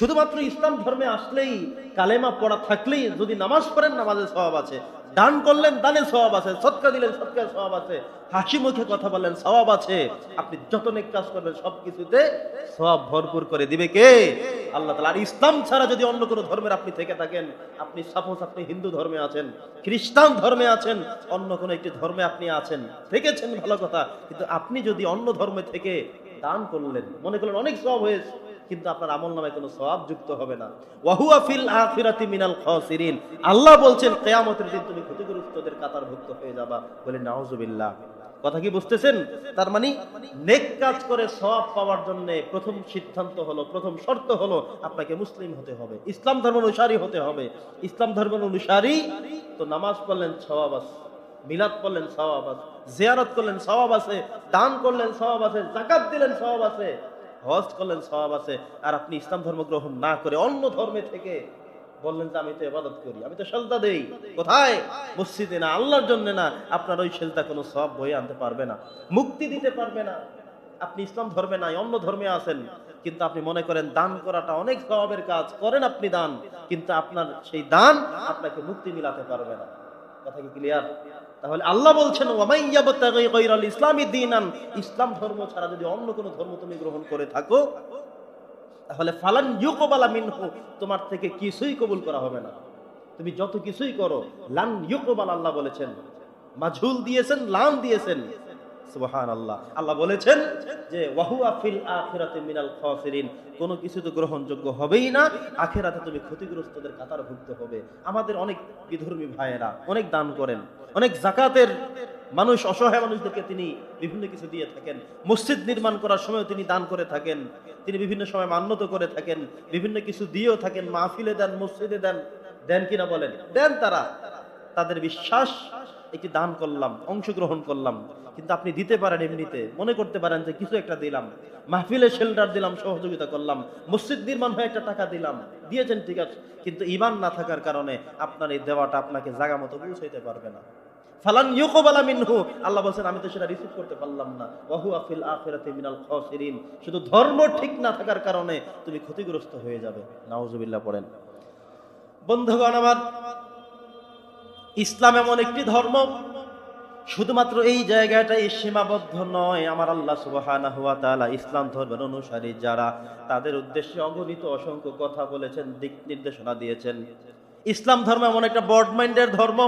শুধুমাত্র ইসলাম ধর্মে আসলেই কালেমা পড়া থাকলেই যদি নামাজ পড়েন, নামাজের স্বভাব আছে। দান করলেন, দানের স্বভাব আছে। সৎকা দিলেন সৎকার স্বভাব আছে। হাসি মুখে কথা বললেন, স্বভাব আছে। আপনি যত নেক কাজ করবেন, সবকিছুতে সব ভরপুর করে দিবে কে? আল্লাহ তালা আর ইসলাম ছাড়া যদি অন্য কোনো ধর্মের আপনি থেকে থাকেন, আপনি সাপোজ আপনি হিন্দু ধর্মে আছেন, খ্রিস্টান ধর্মে আছেন, অন্য কোনো একটি ধর্মে আপনি আছেন, থেকেছেন ভালো কথা। কিন্তু আপনি যদি অন্য ধর্মে থেকে দান করলেন। মনে করলেন, অনেক সব হয়েছে, কিন্তু আপনার আমল নামায় কোনো সওয়াব যুক্ত হবে না। ওয়াহুয়া ফিল মিনাল আল্লাহ বলছেন দিন তুমি ক্ষতিগ্রস্তদের হয়ে যাবা। বলে কথা কি বুঝতেছেন? তার মানে নেক কাজ করে সওয়াব পাওয়ার জন্য প্রথম সিদ্ধান্ত হলো, প্রথম শর্ত হলো আপনাকে মুসলিম হতে হবে, ইসলাম ধর্ম অনুসারী হতে হবে। ইসলাম ধর্ম অনুসারী তো নামাজ পড়লেন, সওয়াব আছে। মিলাদ করলেন সওয়াব আছে, জিয়ারত করলেন সওয়াব আছে, দান করলেন সওয়াব আছে জাকাত দিলেন সওয়াব আছে, হজ করলেন সওয়াব আছে। আর আপনি ইসলাম ধর্ম গ্রহণ না করে অন্য ধর্মে থেকে বললেন যে, আমি তো ইবাদত করি, আমি তো সেজদা দেই। কোথায়? মসজিদে না, আল্লাহর জন্য না। আপনার ওই সেজদা কোনো সব বই আনতে পারবে না, মুক্তি দিতে পারবে না। আপনি ইসলাম ধর্মে নাই, অন্য ধর্মে আছেন। কিন্তু আপনি মনে করেন দান করাটা অনেক স্বভাবের কাজ। করেন আপনি দান, কিন্তু আপনার সেই দান আপনাকে মুক্তি মিলাতে পারবে না। কথা কি ক্লিয়ার তাহলে আল্লাহ বলছেন ইসলামী দিন ইসলাম ধর্ম ছাড়া যদি অন্য কোনো ধর্ম তুমি গ্রহণ করে থাকো, তাহলে ফালান ইউকবালা মিনহু, তোমার থেকে কিছুই কবুল করা হবে না। তুমি যত কিছুই করো, লান ইউকবাল আল্লাহ বলেছেন। মাঝুল দিয়েছেন, লান দিয়েছেন। আল্লাহ বলেছেন যে মিনাল কোনো কিছু তো গ্রহণযোগ্য হবেই না। আখেরাতে তুমি ক্ষতিগ্রস্তদের হবে। আমাদের অনেক বিধর্মী ভাইয়েরা অনেক দান করেন। অনেক জাকাতের মানুষ, অসহায় মানুষদেরকে তিনি বিভিন্ন কিছু দিয়ে থাকেন। মসজিদ নির্মাণ করার সময় তিনি দান করে থাকেন। তিনি বিভিন্ন সময় মান্যত করে থাকেন। বিভিন্ন কিছু দিয়েও থাকেন। মাহফিলে দেন, মসজিদে দেন। দেন কিনা বলেন? দেন তারা। তাদের বিশ্বাস একটি দান করলাম, অংশগ্রহণ করলাম, কিন্তু আপনি দিতে পারেন এমনিতে। মনে করতে পারেন যে কিছু একটা দিলাম। মাহফিলে শেল্টার দিলাম, সহযোগিতা করলাম। মসজিদ নির্মাণ হয়ে একটা টাকা দিলাম। দিয়েছেন ঠিক আছে। কিন্তু ইমান না থাকার কারণে আপনার এই দেওয়াটা আপনাকে জায়গা মতো পৌঁছাইতে পারবে না। ফালান ইউকবালা মিনহু। আল্লাহ বলেন আমি তো সেটা রিসিভ করতে পারলাম না। ওয়াহু আফিল আখিরাতি মিনাল খাসিরিন। শুধু ধর্ম ঠিক না থাকার কারণে তুমি ক্ষতিগ্রস্ত হয়ে যাবে। নাউজুবিল্লাহ পড়েন। বন্ধুগণ আমার ইসলাম এমন একটি ধর্ম, শুধুমাত্র এই জায়গাটাই সীমাবদ্ধ নয়। আমার আল্লাহ সুবাহ ইসলাম ধর্মের অনুসারী যারা, তাদের উদ্দেশ্যে অগণিত অসংখ্য কথা বলেছেন, দিক নির্দেশনা দিয়েছেন। ইসলাম ধর্ম এমন একটা বড মাইন্ডের ধর্ম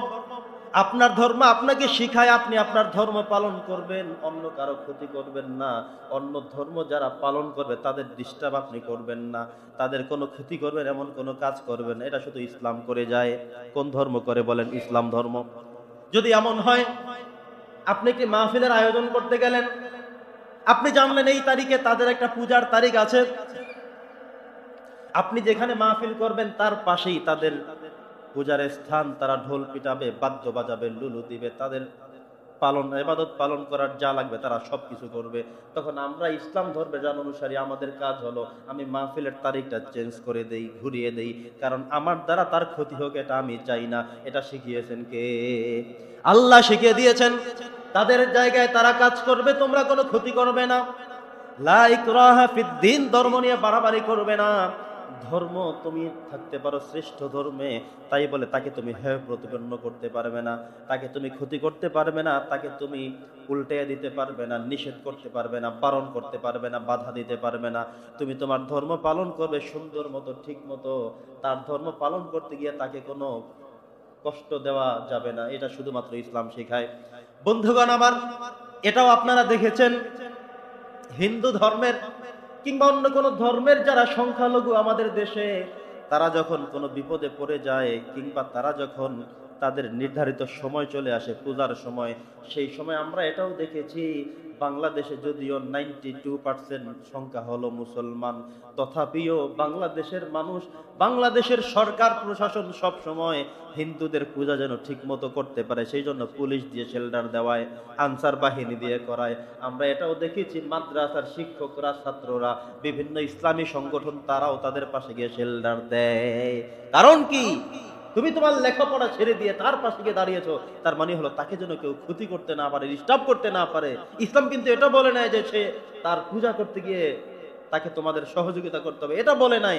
আপনার ধর্ম আপনাকে শিখায়, আপনি আপনার ধর্ম পালন করবেন, অন্য কারও ক্ষতি করবেন না। অন্য ধর্ম যারা পালন করবে, তাদের ডিস্টার্ব আপনি করবেন না। তাদের কোনো ক্ষতি করবেন, এমন কোনো কাজ করবেন। এটা শুধু ইসলাম করে যায়। কোন ধর্ম করে বলেন? ইসলাম ধর্ম। যদি এমন হয়, আপনি কি মাহফিলের আয়োজন করতে গেলেন? আপনি জানলেন এই তারিখে তাদের একটা পূজার তারিখ আছে। আপনি যেখানে মাহফিল করবেন, তার পাশেই তাদের পূজার স্থান তারা ঢোল পিটাবে, বাদ্য বাজাবে, লুলু দিবে, তাদের পালন এবাদত পালন করার যা লাগবে তারা সব কিছু করবে। তখন আমরা ইসলাম ধর্মে যান অনুসারী আমাদের কাজ হলো, আমি মাহফিলের তারিখটা চেঞ্জ করে দেই, ঘুরিয়ে দেই, কারণ আমার দ্বারা তার ক্ষতি হোক এটা আমি চাই না। এটা শিখিয়েছেন কে? আল্লাহ শিখিয়ে দিয়েছেন, তাদের জায়গায় তারা কাজ করবে, তোমরা কোনো ক্ষতি করবে না। লা ইকরাহা ফিদ্দিন ধর্ম নিয়ে বাড়াবাড়ি করবে না। ধর্ম তুমি থাকতে পারো শ্রেষ্ঠ ধর্মে, তাই বলে তাকে তুমি হেয় প্রতিপন্ন করতে পারবে না, তাকে তুমি ক্ষতি করতে পারবে না, তাকে তুমি উল্টে দিতে পারবে না, নিষেধ করতে পারবে না, বারণ করতে পারবে না, বাধা দিতে পারবে না। তুমি তোমার ধর্ম পালন করবে সুন্দর মতো, ঠিক মতো। তার ধর্ম পালন করতে গিয়ে তাকে কোনো কষ্ট দেওয়া যাবে না, এটা শুধুমাত্র ইসলাম শেখায়। বন্ধুগণ আমার, এটাও আপনারা দেখেছেন, হিন্দু ধর্মের কিংবা অন্য কোনো ধর্মের যারা সংখ্যালঘু আমাদের দেশে, তারা যখন কোনো বিপদে পড়ে যায়, কিংবা তারা যখন তাদের নির্ধারিত সময় চলে আসে, পূজার সময়। সেই সময় আমরা এটাও দেখেছি, বাংলাদেশে যদিও নাইনটি টু পার্সেন্ট সংখ্যা হলো মুসলমান, তথাপিও বাংলাদেশের মানুষ, বাংলাদেশের সরকার, প্রশাসন সব সময় হিন্দুদের পূজা যেন ঠিক মতো করতে পারে, সেই জন্য পুলিশ দিয়ে শেল্টার দেওয়ায়, আনসার বাহিনী দিয়ে করায়। আমরা এটাও দেখেছি, মাদ্রাসার শিক্ষকরা, ছাত্ররা, বিভিন্ন ইসলামী সংগঠন, তারাও তাদের পাশে গিয়ে শেল্টার দেয়। কারণ কি? তুমি তোমার লেখাপড়া ছেড়ে দিয়ে তার পাশে গিয়ে দাঁড়িয়েছো, তার মানে হলো তাকে যেন কেউ ক্ষতি করতে না পারে ডিস্টার্ব করতে না পারে। ইসলাম কিন্তু এটা বলে নেয় যে সে তার পূজা করতে গিয়ে তাকে তোমাদের সহযোগিতা করতে হবে। এটা বলে নাই।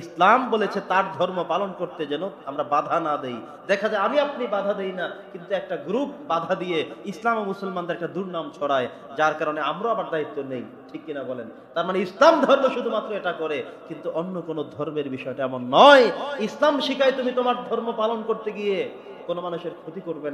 ইসলাম বলেছে তার ধর্ম পালন করতে যেন আমরা বাধা না দেই। দেখা যায় আমি আপনি বাধা দেই না, কিন্তু একটা গ্রুপ বাধা দিয়ে ইসলাম ও মুসলমানদের একটা দুর্নাম ছড়ায়, যার কারণে আমরা আবার দায়িত্ব নেই। ঠিক কিনা বলেন? তার মানে ইসলাম ধর্ম শুধুমাত্র এটা করে, কিন্তু অন্য কোন ধর্মের বিষয়টা এমন নয়। ইসলাম শিখায় তুমি তোমার ধর্ম পালন করতে গিয়ে কোনো মানুষের ক্ষতি করবে না।